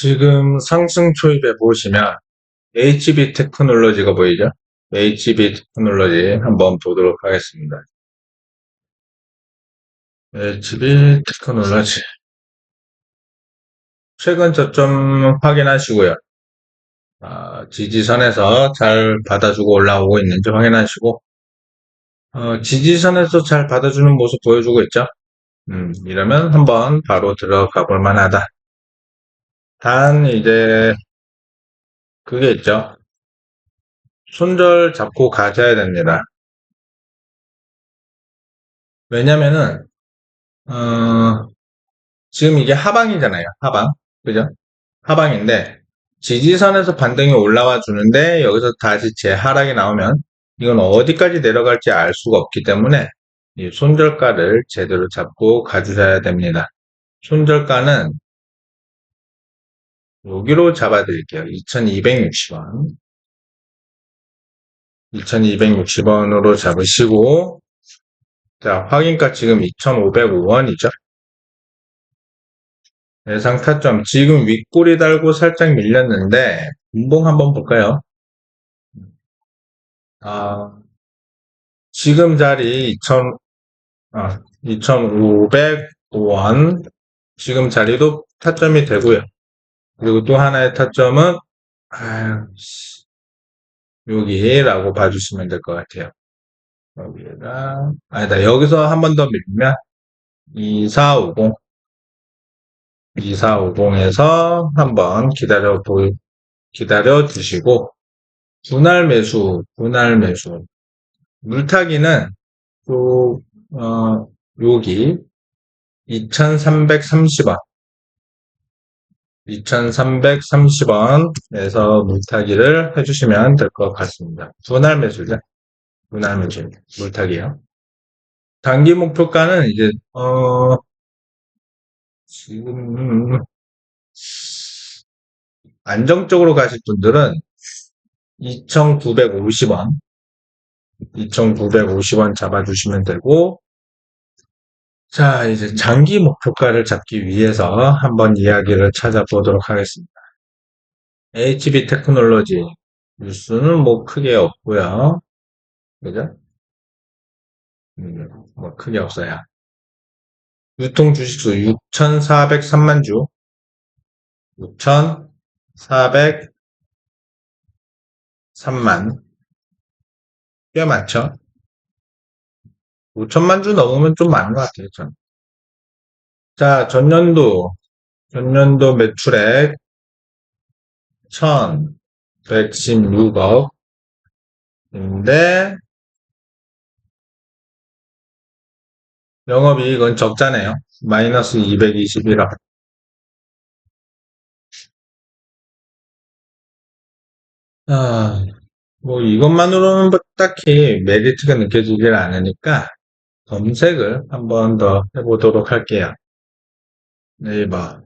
지금 상승 초입에 보시면 HB 테크놀로지가 보이죠? HB 테크놀로지 한번 보도록 하겠습니다. HB 테크놀로지 최근 저점 확인하시고요. 아, 지지선에서 잘 받아주고 올라오고 있는지 확인하시고 어, 지지선에서 잘 받아주는 모습 보여주고 있죠? 음, 이러면 한번 바로 들어가 볼 만하다. 단 이제 그게 있죠. 손절 잡고 가셔야 됩니다. 왜냐면은 어, 지금 이게 하방이잖아요. 하방. 그죠? 하방인데 지지선에서 반등이 올라와 주는데 여기서 다시 재하락이 나오면 이건 어디까지 내려갈지 알 수가 없기 때문에 이 손절가를 제대로 잡고 가주셔야 됩니다. 손절가는 여기로 잡아드릴게요. 2260원. 2260원으로 잡으시고 자 확인가 지금 2505원이죠. 예상 타점 지금 윗꼬리 달고 살짝 밀렸는데 분봉 한번 볼까요? 아, 지금 자리 2,000, 아, 2,500원 지금 자리도 타점이 되고요. 그리고 또 하나의 타점은 아유, 여기라고 봐주시면 될 것 같아요. 여기가 아니다 여기서 한 번 더 밀면 2450 2450에서 한번 기다려 보 기다려 주시고 분할 매수 분할 매수. 물타기는 또 어, 여기 2330원 2330원에서 물타기를 해주시면 될 것 같습니다. 분할 매수죠. 분할 매수 물타기요. 단기 목표가는 이제 어 지금 안정적으로 가실 분들은 2,950원 2,950원 잡아주시면 되고 자 이제 장기 목표가를 잡기 위해서 한번 이야기를 찾아보도록 하겠습니다. HB 테크놀로지 뉴스는 뭐 크게 없고요. 그죠? 음, 뭐 크게 없어요. 유통 주식수 6,403만 주 6,403만 꽤 많죠? 5천만 주 넘으면 좀 많은 것 같아요, 전. 자, 전년도, 전년도 매출액 1,116억인데, 영업이익은 적자네요. 마이너스 221억. 아, 뭐 이것만으로는 뭐 딱히 메리트가 느껴지질 않으니까 검색을 한 번 더 해보도록 할게요. 네이버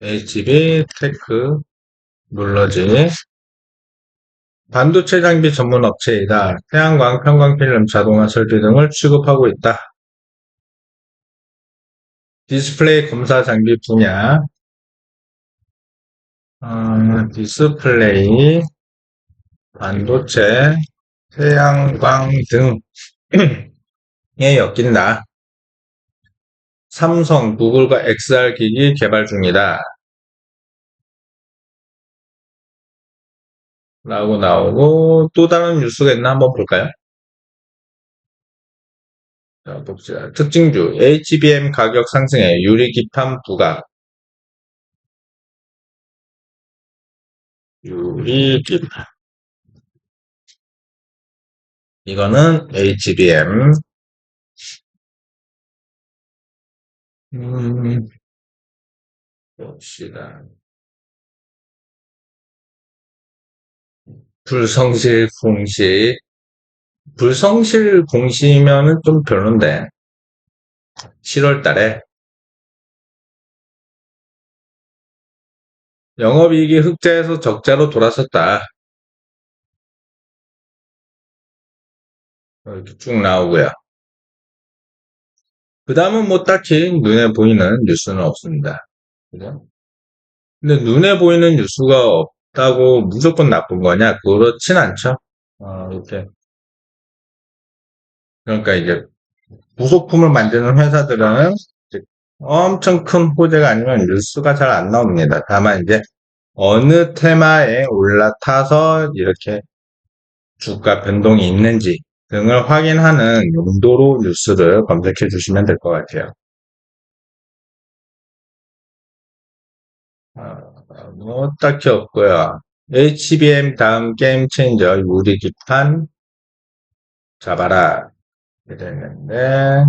HB 테크 눌러지 반도체 장비 전문 업체이다. 태양광, 편광필름, 자동화 설비 등을 취급하고 있다. 디스플레이 검사 장비 분야 어, 디스플레이, 반도체, 태양광 등에 엮인다. 삼성, 구글과 XR 기기 개발 중이다. 라고 나오고 또 다른 뉴스가 있나 한번 볼까요? 자, 봅시다. 특징주 HBM 가격 상승에 유리 기판 부각 유리 기판 이거는 HBM 음, 봅시다. 불성실 공시 불성실 공시면은 좀 별론데. 7월 달에. 영업이익이 흑자에서 적자로 돌아섰다. 이렇게 쭉 나오고요. 그 다음은 뭐 딱히 눈에 보이는 뉴스는 없습니다. 그죠? 근데 눈에 보이는 뉴스가 없다고 무조건 나쁜 거냐? 그렇진 않죠. 어, 이렇게. 그러니까 이제 부속품을 만드는 회사들은 엄청 큰 호재가 아니면 뉴스가 잘 안 나옵니다. 다만 이제 어느 테마에 올라타서 이렇게 주가 변동이 있는지 등을 확인하는 용도로 뉴스를 검색해 주시면 될 것 같아요. 아, 뭐 딱히 없고요. HBM 다음 게임 체인저 유리기판 잡아라 이랬는데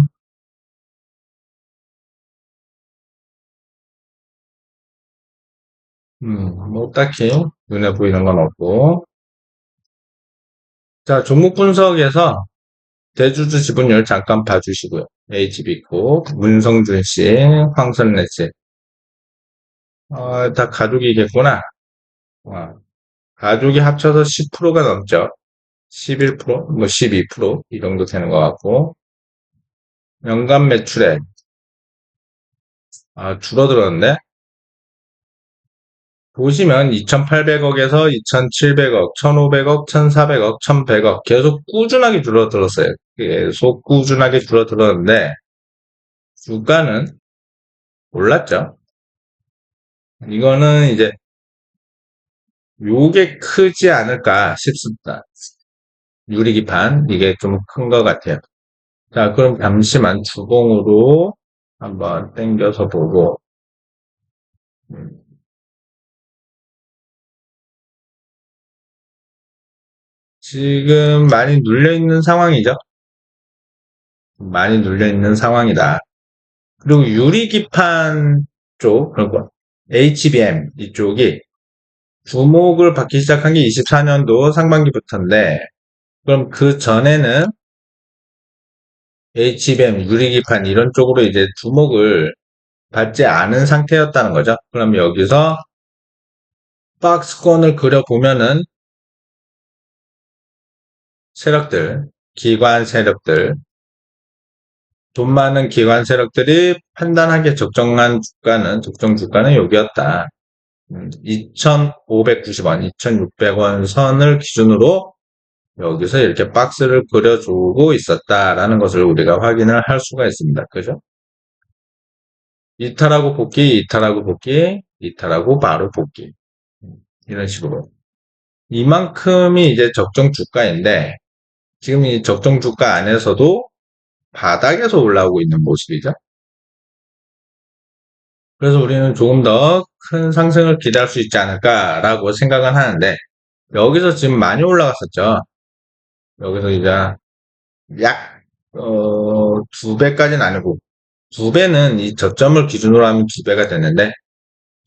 음, 뭐 딱히 눈에 보이는 건 없고 자 종목 분석에서 대주주 지분율 잠깐 봐주시고요. HB코, 문성준 씨, 황선래 씨. 어, 다 가족이겠구나. 어, 가족이 합쳐서 10%가 넘죠. 11%, 뭐 12%이 정도 되는 것 같고 연간 매출액 아, 줄어들었는데 보시면 2,800억에서 2,700억, 1,500억, 1,400억, 1,100억 계속 꾸준하게 줄어들었어요. 계속 꾸준하게 줄어들었는데 주가는 올랐죠. 이거는 이제 요게 크지 않을까 싶습니다. 유리기판 이게 좀 큰 것 같아요. 자 그럼 잠시만 주봉으로 한번 당겨서 보고 음. 지금 많이 눌려있는 상황이죠. 많이 눌려있는 상황이다. 그리고 유리기판 쪽, 그리고 HBM 이쪽이 주목을 받기 시작한 게 24년도 상반기부터인데, 그럼 그 전에는 HBM, 유리기판 이런 쪽으로 이제 주목을 받지 않은 상태였다는 거죠. 그럼 여기서 박스권을 그려보면은 세력들, 기관 세력들, 돈 많은 기관 세력들이 판단하기에 적정한 주가는, 적정 주가는 여기였다. 2,590원, 2,600원 선을 기준으로 여기서 이렇게 박스를 그려주고 있었다라는 것을 우리가 확인을 할 수가 있습니다. 그죠? 이탈하고 복귀, 이탈하고 복귀, 이탈하고 바로 복귀. 이런 식으로. 이만큼이 이제 적정 주가인데, 지금 이 적정 주가 안에서도 바닥에서 올라오고 있는 모습이죠. 그래서 우리는 조금 더 큰 상승을 기대할 수 있지 않을까라고 생각은 하는데 여기서 지금 많이 올라갔었죠. 여기서 이제 약, 어, 두 배까지는 아니고 두 배는 이 저점을 기준으로 하면 두 배가 되는데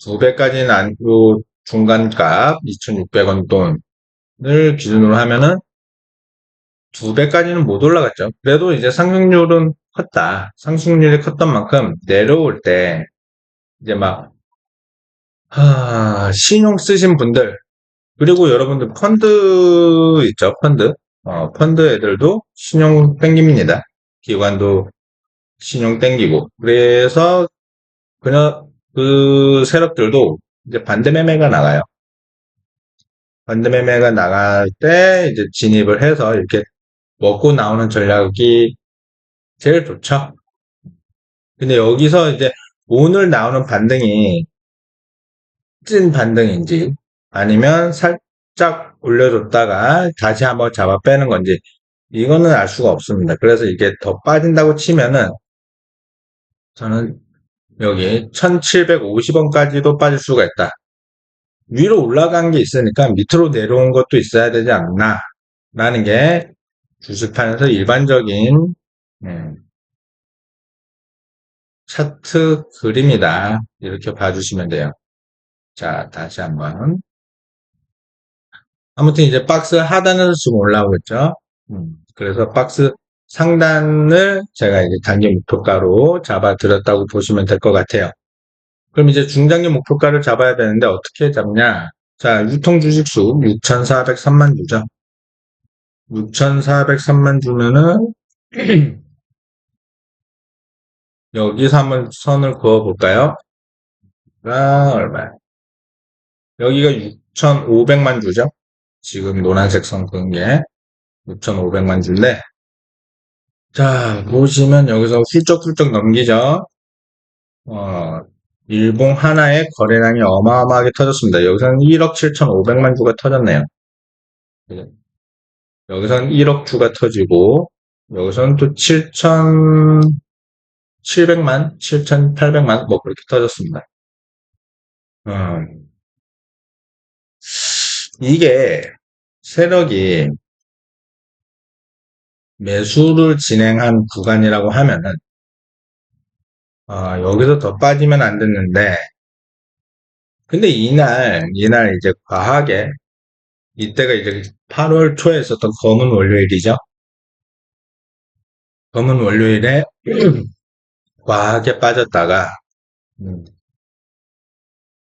두 배까지는 아니고 중간값 2,600원 돈을 기준으로 하면은 두 배까지는 못 올라갔죠. 그래도 이제 상승률은 컸다. 상승률이 컸던 만큼 내려올 때 이제 막 하, 신용 쓰신 분들 그리고 여러분들 펀드 있죠 펀드 어, 펀드 애들도 신용 땡깁니다 기관도 신용 땡기고 그래서 그냥 그 세력들도 이제 반대 매매가 나가요 반대 매매가 나갈 때 이제 진입을 해서 이렇게 먹고 나오는 전략이 제일 좋죠. 근데 여기서 이제 오늘 나오는 반등이 찐 반등인지 아니면 살짝 올려줬다가 다시 한번 잡아 빼는 건지 이거는 알 수가 없습니다. 그래서 이게 더 빠진다고 치면은 저는 여기 1750원까지도 빠질 수가 있다. 위로 올라간 게 있으니까 밑으로 내려온 것도 있어야 되지 않나 라는 게 주식판에서 일반적인 음, 차트 그림이다. 이렇게 봐주시면 돼요. 자, 다시 한번. 아무튼 이제 박스 하단에서 지금 올라오고 있죠. 음, 그래서 박스 상단을 제가 이제 단기 목표가로 잡아드렸다고 보시면 될 것 같아요. 그럼 이제 중장기 목표가를 잡아야 되는데 어떻게 잡냐? 자, 유통 주식수 6,403만 주죠. 6,403만 주면은 여기서 한번 선을 그어 볼까요? 얼마야? 여기가 6,500만 주죠? 지금 노란색 선 그은 게 6,500만 주인데 자 보시면 여기서 훌쩍훌쩍 넘기죠? 어, 일봉 하나의 거래량이 어마어마하게 터졌습니다. 여기서는 1억 7,500만 주가 터졌네요. 여기서는 1억 주가 터지고 여기서는 또 7,700만, 7,800만 뭐 그렇게 터졌습니다. 음, 이게 세력이 매수를 진행한 구간이라고 하면은 어, 여기서 더 빠지면 안 됐는데 근데 이날 이날 이제 과하게 이때가 이제 8월 초에 있었던 검은 월요일이죠. 검은 월요일에 과하게 빠졌다가 음,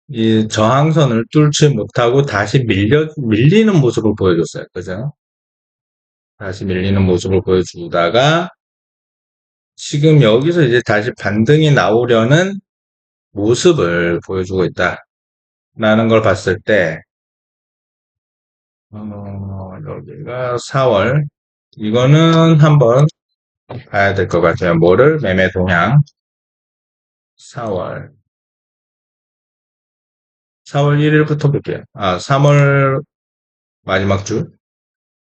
이 저항선을 뚫지 못하고 다시 밀려 밀리는 모습을 보여줬어요. 그죠? 다시 밀리는 모습을 보여주다가 지금 여기서 이제 다시 반등이 나오려는 모습을 보여주고 있다. 라는 걸 봤을 때, 어, 여기가 4월. 이거는 한번 봐야 될 것 같아요. 뭐를? 매매 동향. 4월. 4월 1일부터 볼게요. 아, 3월 마지막 주.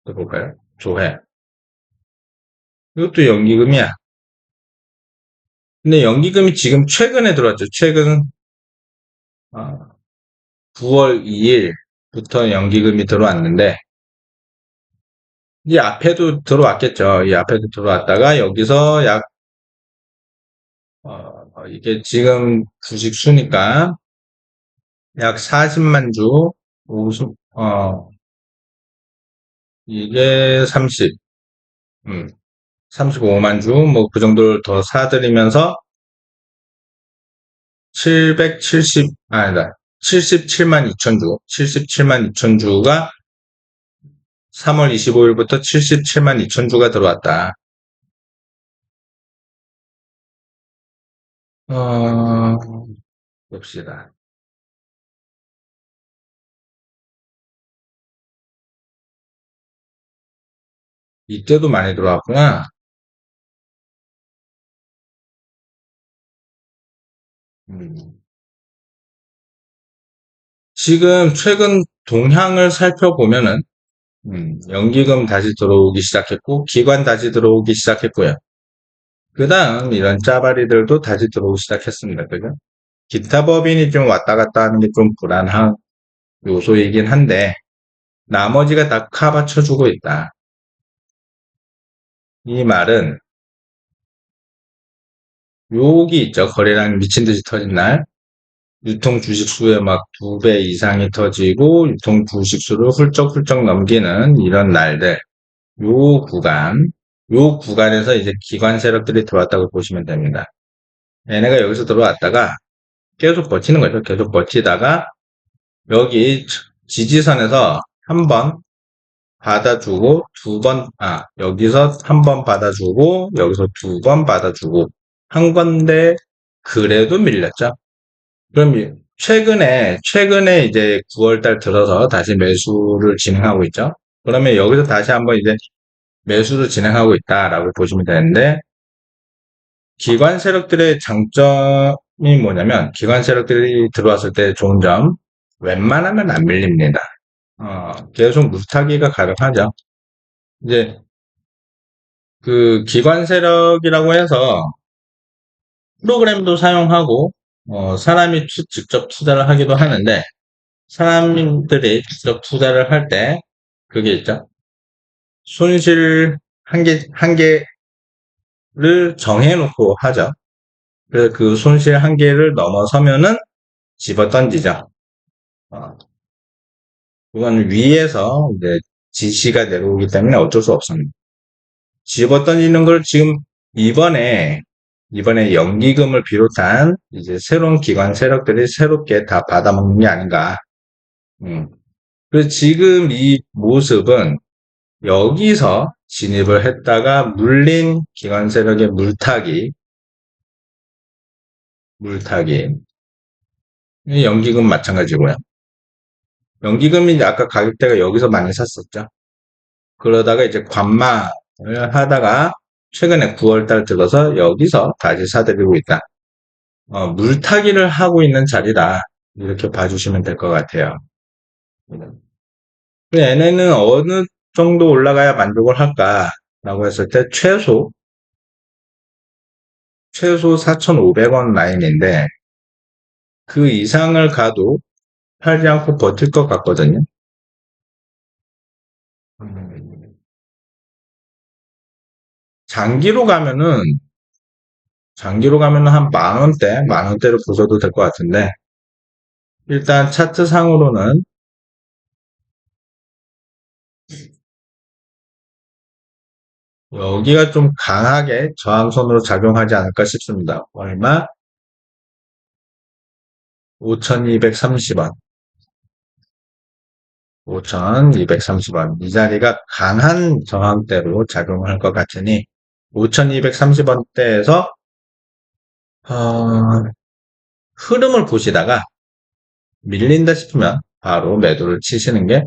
또 볼까요? 조회. 이것도 연기금이야. 근데 연기금이 지금 최근에 들어왔죠. 최근, 어, 9월 2일 부터 연기금이 들어왔는데, 이 앞에도 들어왔겠죠. 이 앞에도 들어왔다가 여기서 약, 어, 이게 지금 주식 수니까 약 40만 주, 50, 어, 이게 30, 음, 35만 주, 뭐 그 정도를 더 사들이면서 770, 아니다. 77만 2천 주, 77만 2천 주가 3월 25일부터 77만 2천 주가 들어왔다. 어, 봅시다. 이때도 많이 들어왔구나. 음. 지금 최근 동향을 살펴보면은 음, 연기금 다시 들어오기 시작했고 기관 다시 들어오기 시작했고요. 그 다음 이런 짜바리들도 다시 들어오기 시작했습니다. 그죠? 기타 법인이 좀 왔다 갔다 하는 게 좀 불안한 요소이긴 한데 나머지가 다 커버쳐주고 있다. 이 말은 여기 있죠. 거래량 미친 듯이 터진 날. 유통 주식수의 막 두 배 이상이 터지고 유통 주식수를 훌쩍훌쩍 넘기는 이런 날들. 요 구간, 요 구간에서 이제 기관 세력들이 들어왔다고 보시면 됩니다. 얘네가 여기서 들어왔다가 계속 버티는 거죠. 계속 버티다가 여기 지지선에서 한 번 받아주고 두 번, 아, 여기서 한 번 받아주고 여기서 두 번 받아주고 한 건데 그래도 밀렸죠. 그럼 최근에 최근에 이제 9월달 들어서 다시 매수를 진행하고 있죠. 그러면 여기서 다시 한번 이제 매수를 진행하고 있다라고 보시면 되는데 기관 세력들의 장점이 뭐냐면 기관 세력들이 들어왔을 때 좋은 점 웬만하면 안 밀립니다. 어, 계속 물타기가 가능하죠. 이제 그 기관 세력이라고 해서 프로그램도 사용하고 어, 사람이 투, 직접 투자를 하기도 하는데 사람들이 직접 투자를 할 때 그게 있죠. 손실 한계 한계를 정해놓고 하죠. 그래서 그 손실 한계를 넘어서면은 집어 던지죠. 어, 그건 위에서 이제 지시가 내려오기 때문에 어쩔 수 없습니다. 집어 던지는 걸 지금 이번에 이번에 연기금을 비롯한 이제 새로운 기관 세력들이 새롭게 다 받아먹는 게 아닌가. 음. 그래서 지금 이 모습은 여기서 진입을 했다가 물린 기관 세력의 물타기, 물타기. 이 연기금 마찬가지고요. 연기금이 아까 가격대가 여기서 많이 샀었죠. 그러다가 이제 관마를 하다가 최근에 9월달 들어서 여기서 다시 사들이고 있다. 어, 물타기를 하고 있는 자리다. 이렇게 봐주시면 될 것 같아요. 얘네는 어느 정도 올라가야 만족을 할까라고 했을 때 최소 최소 4,500원 라인인데 그 이상을 가도 팔지 않고 버틸 것 같거든요. 장기로 가면은 장기로 가면은 한 만원대, 만원대로 보셔도 될 것 같은데 일단 차트 상으로는 여기가 좀 강하게 저항선으로 작용하지 않을까 싶습니다. 얼마? 5,230원. 5,230원. 이 자리가 강한 저항대로 작용할 것 같으니 5,230원대에서 어, 흐름을 보시다가 밀린다 싶으면 바로 매도를 치시는 게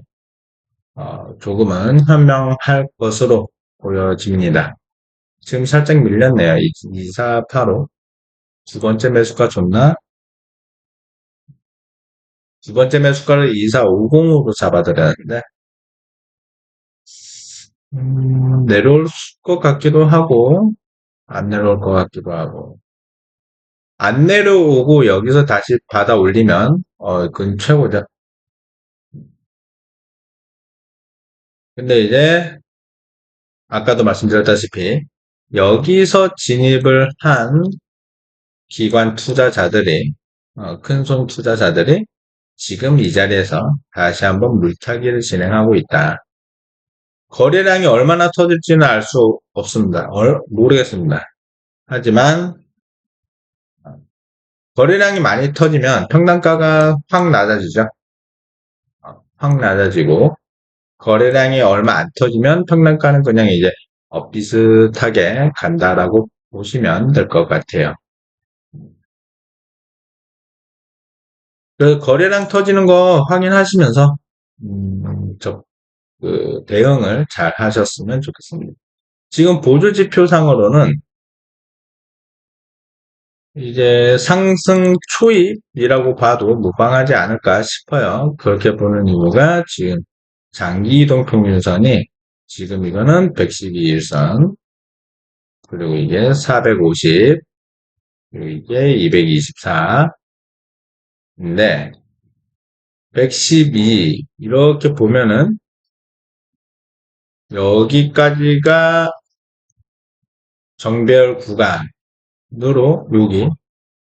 어, 조금은 현명할 것으로 보여집니다. 지금 살짝 밀렸네요. 2485. 두 번째 매수가 좋나? 두 번째 매수가를 2450으로 잡아드렸는데, 음, 내려올 것 같기도 하고, 안 내려올 것 같기도 하고. 안 내려오고 여기서 다시 받아 올리면, 어, 그건 최고죠. 근데 이제, 아까도 말씀드렸다시피, 여기서 진입을 한 기관 투자자들이, 어, 큰손 투자자들이 지금 이 자리에서 다시 한번 물타기를 진행하고 있다. 거래량이 얼마나 터질지는 알 수 없습니다. 얼, 모르겠습니다. 하지만 거래량이 많이 터지면 평단가가 확 낮아지죠. 어, 확 낮아지고 거래량이 얼마 안 터지면 평단가는 그냥 이제 어, 비슷하게 간다라고 보시면 될 것 같아요. 그 거래량 터지는 거 확인하시면서 음, 저, 그 대응을 잘 하셨으면 좋겠습니다. 지금 보조 지표상으로는 이제 상승 초입이라고 봐도 무방하지 않을까 싶어요. 그렇게 보는 이유가 지금 장기 이동 평균선이 지금 이거는 112일선 그리고 이게 450 그리고 이게 224 인데 112 이렇게 보면은 여기까지가 정배열 구간으로 여기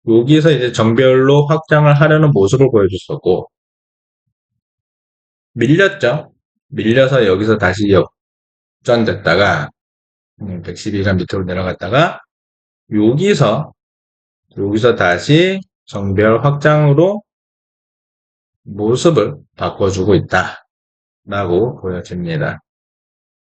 여기서 이제 정배열로 확장을 하려는 모습을 보여줬었고 밀렸죠. 밀려서 여기서 다시 역전됐다가 112가 밑으로 내려갔다가 여기서 여기서 다시 정배열 확장으로 모습을 바꿔주고 있다. 라고 보여집니다.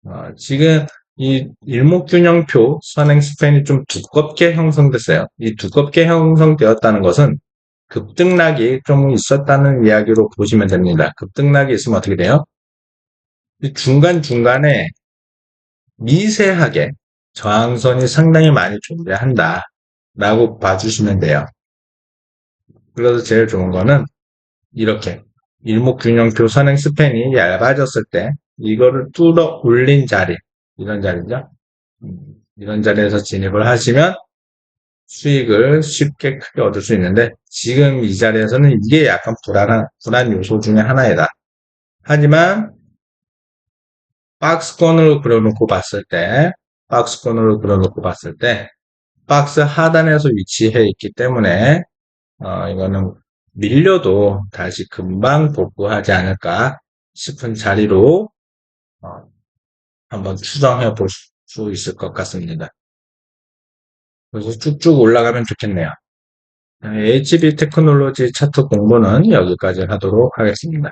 어, 지금 이 일목균형표 선행 스팬이 좀 두껍게 형성됐어요. 이 두껍게 형성되었다는 것은 급등락이 좀 있었다는 이야기로 보시면 됩니다. 급등락이 있으면 어떻게 돼요? 중간중간에 미세하게 저항선이 상당히 많이 존재한다. 라고 봐주시면 돼요. 그래서 제일 좋은 거는 이렇게 일목균형표 선행 스팬이 얇아졌을 때 이거를 뚫어 올린 자리 이런 자리죠. 음, 이런 자리에서 진입을 하시면 수익을 쉽게 크게 얻을 수 있는데 지금 이 자리에서는 이게 약간 불안한 불안 요소 중에 하나이다. 하지만 박스권으로 그려놓고 봤을 때 박스권으로 그려놓고 봤을 때 박스 하단에서 위치해 있기 때문에 어, 이거는 밀려도 다시 금방 복구하지 않을까 싶은 자리로 어, 한번 추정해 볼 수 있을 것 같습니다. 그래서 쭉쭉 올라가면 좋겠네요. HB 테크놀로지 차트 공부는 여기까지 하도록 하겠습니다.